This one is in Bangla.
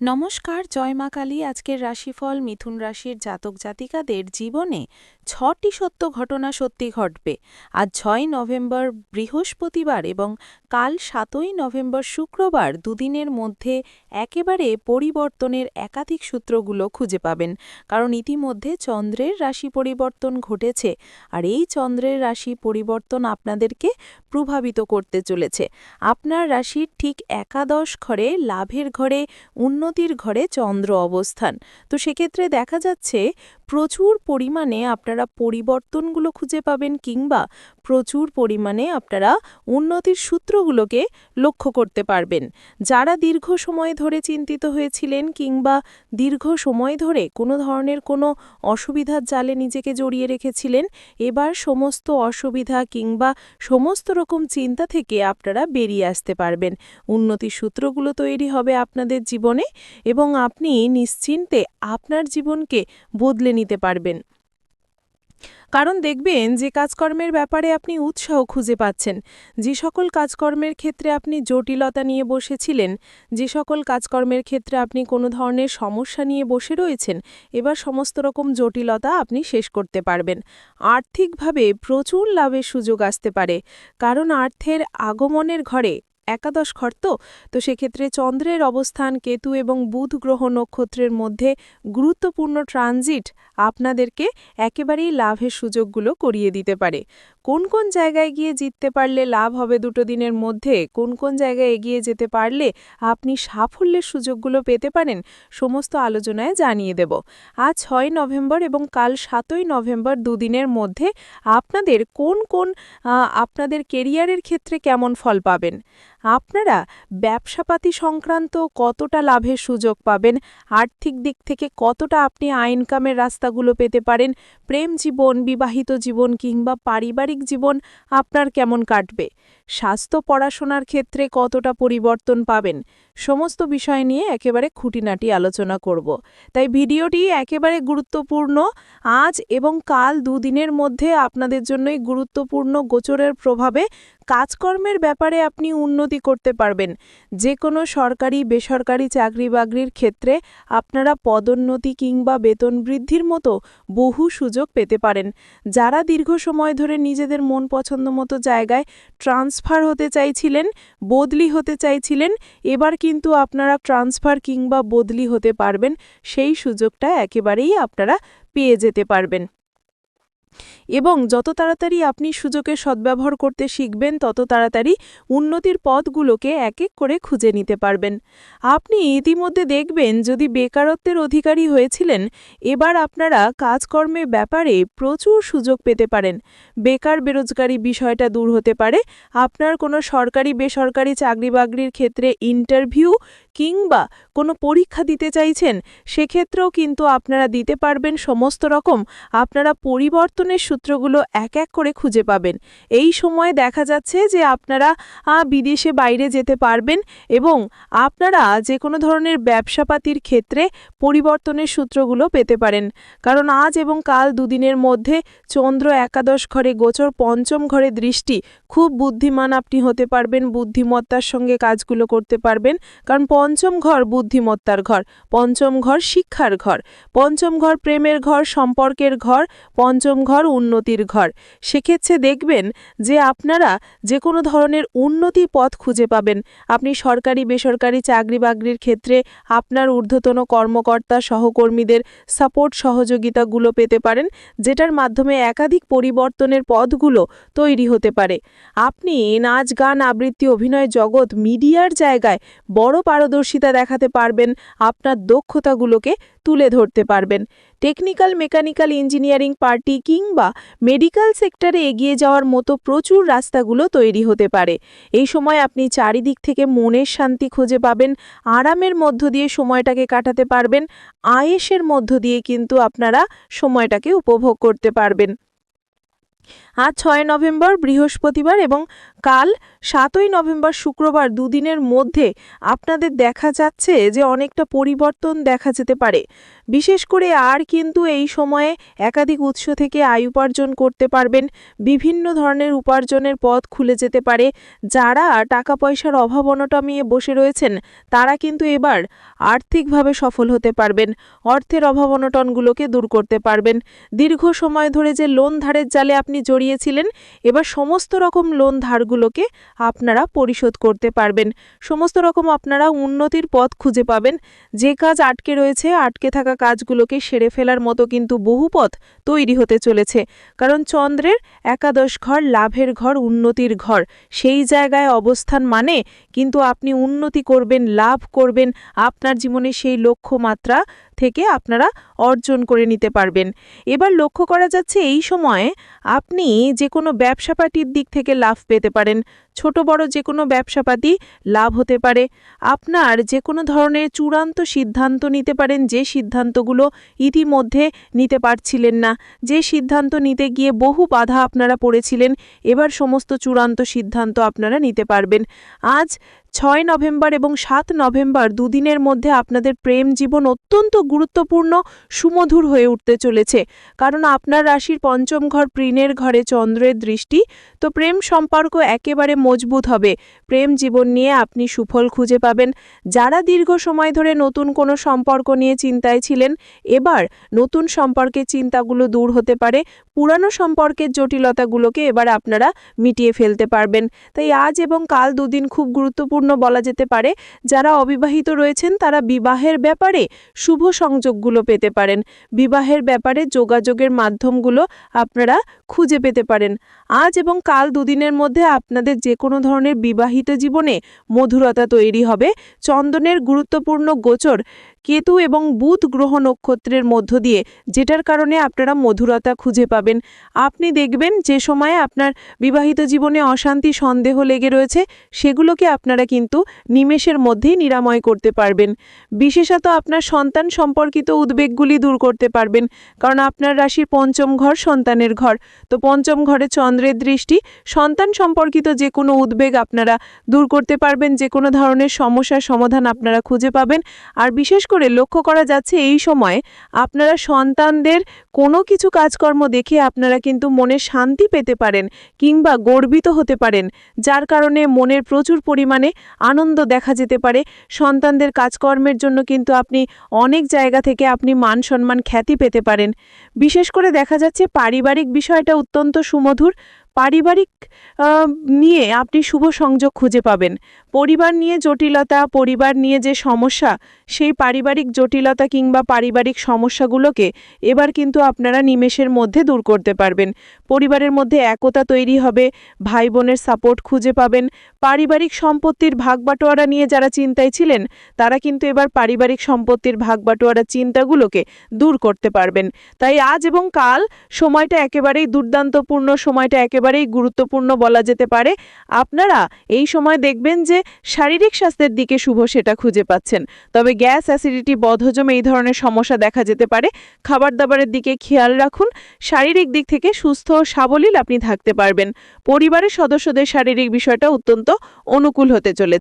নমস্কার, জয় মা কালী। আজকের রাশিফল, মিথুন রাশির জাতক জাতিকাদের জীবনে ছটি সত্য ঘটনা সত্যি ঘটবে। আজ ছয় নভেম্বর বৃহস্পতিবার এবং কাল সাতই নভেম্বর শুক্রবার দুদিনের মধ্যে একেবারে পরিবর্তনের একাধিক সূত্রগুলো খুঁজে পাবেন। কারণ ইতিমধ্যে চন্দ্রের রাশি পরিবর্তন ঘটেছে আর এই চন্দ্রের রাশি পরিবর্তন আপনাদেরকে প্রভাবিত করতে চলেছে। আপনার রাশির ঠিক একাদশ ঘরে লাভের ঘরে উন্নতির ঘরে চন্দ্র অবস্থান। তো সেক্ষেত্রে দেখা যাচ্ছে প্রচুর পরিমাণে আপনারা পরিবর্তনগুলো খুঁজে পাবেন কিংবা প্রচুর পরিমাণে আপনারা উন্নতির সূত্রগুলোকে লক্ষ্য করতে পারবেন। যারা দীর্ঘ সময় ধরে চিন্তিত হয়েছিলেন কিংবা দীর্ঘ সময় ধরে কোনো ধরনের কোনো অসুবিধার জালে নিজেকে জড়িয়ে রেখেছিলেন, এবার সমস্ত অসুবিধা কিংবা সমস্ত রকম চিন্তা থেকে আপনারা বেরিয়ে আসতে পারবেন। উন্নতির সূত্রগুলো তৈরি হবে আপনাদের জীবনে এবং আপনি নিশ্চিন্তে আপনার জীবনকে বদলে নিতে পারবেন। কারণ দেখবেন যে কাজকর্মের ব্যাপারে আপনি উৎসাহ খুঁজে পাচ্ছেন। যে সকল কাজকর্মের ক্ষেত্রে আপনি জটিলতা নিয়ে বসেছিলেন, যে সকল কাজকর্মের ক্ষেত্রে আপনি কোনো ধরনের সমস্যা নিয়ে বসে রয়েছেন, এবার সমস্ত রকম জটিলতা আপনি শেষ করতে পারবেন। আর্থিকভাবে প্রচুর লাভের সুযোগ আসতে পারে, কারণ আর্থের আগমনের ঘরে একাদশ ঘর তো তো সেক্ষেত্রে চন্দ্রের অবস্থান, কেতু এবং বুধ গ্রহ নক্ষত্রের মধ্যে গুরুত্বপূর্ণ ট্রানজিট আপনাদেরকে একেবারেই লাভের সুযোগগুলো করিয়ে দিতে পারে। কোন কোন জায়গায় গিয়ে জিততে পারলে লাভ হবে দুটো দিনের মধ্যে? কোন কোন জায়গায় এগিয়ে যেতে পারলে আপনি সাফল্যের সুযোগগুলো পেতে পারেন? সমস্ত আলোচনায় জানিয়ে দেব। আজ ছয় নভেম্বর এবং কাল সাতই নভেম্বর দুদিনের মধ্যে আপনাদের কোন কোন আপনাদের কেরিয়ারের ক্ষেত্রে কেমন ফল পাবেন? আপনারা ব্যবসাপাতি সংক্রান্ত কতটা লাভের সুযোগ পাবেন? আর্থিক দিক থেকে কতটা আপনি আইনকামের রাস্তাগুলো পেতে পারেন? প্রেম জীবন, বিবাহিত জীবন কিংবা পারিবারিক জীবন আপনার কেমন কাটবে? স্বাস্থ্য, পড়াশোনার ক্ষেত্রে কতটা পরিবর্তন পাবেন? সমস্ত বিষয় নিয়ে একেবারে খুঁটিনাটি আলোচনা করব। তাই ভিডিওটি একেবারে গুরুত্বপূর্ণ। আজ এবং কাল দুদিনের মধ্যে আপনাদের জন্যই গুরুত্বপূর্ণ গোচরের প্রভাবে কাজকর্মের ব্যাপারে আপনি উন্নতি করতে পারবেন। যে কোনো সরকারি, বেসরকারি চাকরি বাকরির ক্ষেত্রে আপনারা পদোন্নতি কিংবা বেতন বৃদ্ধির মতো বহু সুযোগ পেতে পারেন। যারা দীর্ঘ সময় ধরে নিজেদের মন পছন্দ মতো জায়গায় ট্রান্সফার হতে চাইছিলেন, বদলি হতে চাইছিলেন, এবার কিন্তু আপনারা ট্রান্সফার কিংবা বদলি হতে পারবেন, সেই সুযোগটা একেবারেই আপনারা পেয়ে যেতে পারবেন। এবং যত তাড়াতাড়ি আপনি সুযোগের সদ্ব্যবহার করতে শিখবেন, তত তাড়াতাড়ি উন্নতির পথগুলোকে এক এক করে খুঁজে নিতে পারবেন। আপনি ইতিমধ্যে দেখবেন, যদি বেকারত্বের অধিকারী হয়েছিলেন, এবার আপনারা কাজকর্মে ব্যাপারে প্রচুর সুযোগ পেতে পারেন। বেকার বেরোজগারি বিষয়টা দূর হতে পারে। আপনার কোনো সরকারি, বেসরকারি চাকরি বাকরির ক্ষেত্রে ইন্টারভিউ কিংবা কোনো পরীক্ষা দিতে চাইছেন, সেক্ষেত্রেও কিন্তু আপনারা দিতে পারবেন সমস্ত রকম। আপনারা পরিবর্তনের সূত্রগুলো এক এক করে খুঁজে পাবেন। এই সময়ে দেখা যাচ্ছে যে আপনারা বিদেশে বাইরে যেতে পারবেন এবং আপনারা যে কোনো ধরনের ব্যবসাপাতির ক্ষেত্রে পরিবর্তনের সূত্রগুলো পেতে পারেন। কারণ আজ এবং কাল দুদিনের মধ্যে চন্দ্র একাদশ ঘরে গোচর পঞ্চম ঘরে দৃষ্টি, খুব বুদ্ধিমান আপনি হতে পারবেন, বুদ্ধিমত্তার সঙ্গে কাজগুলো করতে পারবেন। কারণ পঞ্চম ঘর বুদ্ধিমত্তার ঘর, পঞ্চম ঘর শিক্ষার ঘর, পঞ্চম ঘর প্রেমের ঘর, সম্পর্কের ঘর, পঞ্চম ঘর উন্নতির ঘর। সেক্ষেত্রে দেখবেন যে আপনারা যে কোনো ধরনের উন্নতি পথ খুঁজে পাবেন। আপনি সরকারি, বেসরকারি চাকরি বাকরির ক্ষেত্রে আপনার ঊর্ধ্বতন কর্মকর্তা, সহকর্মীদের সাপোর্ট সহযোগিতাগুলো পেতে পারেন, যেটার মাধ্যমে একাধিক পরিবর্তনের পথগুলো তৈরি হতে পারে। আপনি নাচ, গান, আবৃত্তি, অভিনয় জগৎ, মিডিয়ার জায়গায় বড় পারদর্শিতা দেখাতে পারবেন, আপনার দক্ষতাগুলোকে তুলে ধরতে পারবেন। টেকনিক্যাল, মেকানিক্যাল, ইঞ্জিনিয়ারিং পার্টি কিংবা মেডিকেল সেক্টরে এগিয়ে যাওয়ার মতো প্রচুর রাস্তাগুলো তৈরি হতে পারে। এই সময় আপনি চারিদিক থেকে মনের শান্তি খুঁজে পাবেন, আরামের মধ্য দিয়ে সময়টাকে কাটাতে পারবেন, আয়েসের মধ্য দিয়ে কিন্তু আপনারা সময়টাকে উপভোগ করতে পারবেন। আজ ছয় নভেম্বর, বৃহস্পতিবার এবং কাল সাতই নভেম্বর শুক্রবার দুদিনের মধ্যে আপনাদের দেখা যাচ্ছে যে অনেকটা পরিবর্তন দেখা যেতে পারে। বিশেষ করে আর কিন্তু এই সময়ে একাধিক উৎস থেকে আয় উপার্জন করতে পারবেন, বিভিন্ন ধরনের উপার্জনের পথ খুলে যেতে পারে। যারা টাকা পয়সার অভাব অনটমিয়ে বসে রয়েছেন, তারা কিন্তু এবার আর্থিকভাবে সফল হতে পারবেন, অর্থের অভাব অনটনগুলোকে দূর করতে পারবেন। দীর্ঘ সময় ধরে যে লোন ধারের জালে আপনি জড়িয়েছিলেন, এবার সমস্ত রকম লোন ধারগুলোকে আপনারা পরিশোধ করতে পারবেন। সমস্ত রকম আপনারা উন্নতির পথ খুঁজে পাবেন। যে কাজ আটকে রয়েছে, আটকে থাকা কাজগুলোকে সেরে ফেলার মতো কিন্তু বহু পথ তৈরি হতে চলেছে। কারণ চন্দ্রের একাদশ ঘর লাভের ঘর, উন্নতির ঘর। সেই জায়গায় অবস্থান মানে কিন্তু আপনি উন্নতি করবেন, লাভ করবেন। আপনার জীবনে সেই লক্ষ্যমাত্রা থেকে আপনারা অর্জন করে নিতে পারবেন। এবার লক্ষ্য করা যাচ্ছে এই সময়ে আপনি যে কোনো ব্যবসাপাটির দিক থেকে লাভ পেতে পারেন। ছোট বড় যে কোনো ব্যবসাপাতি লাভ হতে পারে। আপনার যে কোনো ধরনের চূড়ান্ত সিদ্ধান্ত নিতে পারেন যে সিদ্ধান্তগুলো ইতিমধ্যে নিতে পারছিলেন না। যে সিদ্ধান্ত নিতে গিয়ে বহু বাধা আপনারা পড়েছিলেন, এবার সমস্ত চূড়ান্ত সিদ্ধান্ত আপনারা নিতে পারবেন। আজ ছয় নভেম্বর এবং সাত নভেম্বর দুদিনের মধ্যে আপনাদের প্রেম জীবন অত্যন্ত গুরুত্বপূর্ণ, সুমধুর হয়ে উঠতে চলেছে। কারণ আপনার রাশির পঞ্চম ঘর প্রিনের ঘরে চন্দ্রের দৃষ্টি। তো প্রেম সম্পর্ক একেবারে মজবুত হবে। প্রেম জীবন নিয়ে আপনি সুফল খুঁজে পাবেন। যারা দীর্ঘ সময় ধরে নতুন কোনো সম্পর্ক নিয়ে চিন্তায় ছিলেন, এবার নতুন সম্পর্কের চিন্তাগুলো দূর হতে পারে। পুরানো সম্পর্কের জটিলতাগুলোকে এবার আপনারা মিটিয়ে ফেলতে পারবেন। তাই আজ এবং কাল দুদিন খুব গুরুত্বপূর্ণ বলা যেতে পারে, যারা অবিবাহিত রয়েছেন তারা বিবাহের ব্যাপারে শুভ সংযোগগুলো পেতে পারেন। বিবাহের ব্যাপারে যোগাযোগের মাধ্যমগুলো আপনারা খুঁজে পেতে পারেন। আজ এবং কাল দুদিনের মধ্যে আপনাদের যে কোনো ধরনের বিবাহিত জীবনে মধুরতা তৈরি হবে। চন্দনের গুরুত্বপূর্ণ গোচর কেতু এবং বুধ গ্রহ নক্ষত্রের মধ্য দিয়ে, যেটার কারণে আপনারা মধুরতা খুঁজে পাবেন। আপনি দেখবেন যে সময়ে আপনার বিবাহিত জীবনে অশান্তি, সন্দেহ লেগে রয়েছে, সেগুলোকে আপনারা কিন্তু নিমেষের মধ্যেই নিরাময় করতে পারবেন। বিশেষত আপনার সন্তান সম্পর্কিত উদ্বেগগুলি দূর করতে পারবেন, কারণ আপনার রাশির পঞ্চম ঘর সন্তানের ঘর। তো পঞ্চম ঘরে চন্দ্রের দৃষ্টি, সন্তান সম্পর্কিত যে কোনো উদ্বেগ আপনারা দূর করতে পারবেন, যে কোনো ধরনের সমস্যার সমাধান আপনারা খুঁজে পাবেন। আর বিশেষ করে লক্ষ্য করা যাচ্ছে, এই সময় আপনারা সন্তানদের কোনো কিছু কাজকর্ম দেখে আপনারা কিন্তু মনে শান্তি পেতে পারেন কিংবা গর্বিত হতে পারেন, যার কারণে মনের প্রচুর পরিমাণে আনন্দ দেখা যেতে পারে। সন্তানদের কাজকর্মের জন্য কিন্তু আপনি অনেক জায়গা থেকে আপনি মান সম্মান খ্যাতি পেতে পারেন। বিশেষ করে দেখা যাচ্ছে, পারিবারিক বিষয়টা অত্যন্ত সুমধুর। পারিবারিক নিয়ে আপনি শুভ সংযোগ খুঁজে পাবেন। পরিবার নিয়ে জটিলতা, পরিবার নিয়ে যে সমস্যা, সেই পারিবারিক জটিলতা কিংবা পারিবারিক সমস্যাগুলোকে এবার কিন্তু আপনারা নিমেষের মধ্যে দূর করতে পারবেন। পরিবারের মধ্যে একতা তৈরি হবে ভাই বোনের সাপোর্ট খুঁজে পাবেন। পারিবারিক সম্পত্তির ভাগ বাটোয়ারা নিয়ে যারা চিন্তায় ছিলেন, তারা কিন্তু এবার পারিবারিক সম্পত্তির ভাগ বাটোয়ারা চিন্তাগুলোকে দূর করতে পারবেন। তাই আজ এবং কাল সময়টা একেবারেই দুর্দান্তপূর্ণ, সময়টা একেবারেই গুরুত্বপূর্ণ বলা যেতে পারে। আপনারা এই সময় দেখবেন যে শারীরিক স্বাস্থ্যের দিকে শুভ সেটা খুঁজে পাচ্ছেন। তবে গ্যাস, অ্যাসিডিটি, বদহজম এই ধরনের সমস্যা দেখা যেতে পারে। খাবার দাবারের দিকে খেয়াল রাখুন। শারীরিক দিক থেকে সুস্থ ও সাবলীল আপনি থাকতে পারবেন। পরিবারের সদস্যদের শারীরিক বিষয়টা অত্যন্ত অনুকূল হতে চলেছে।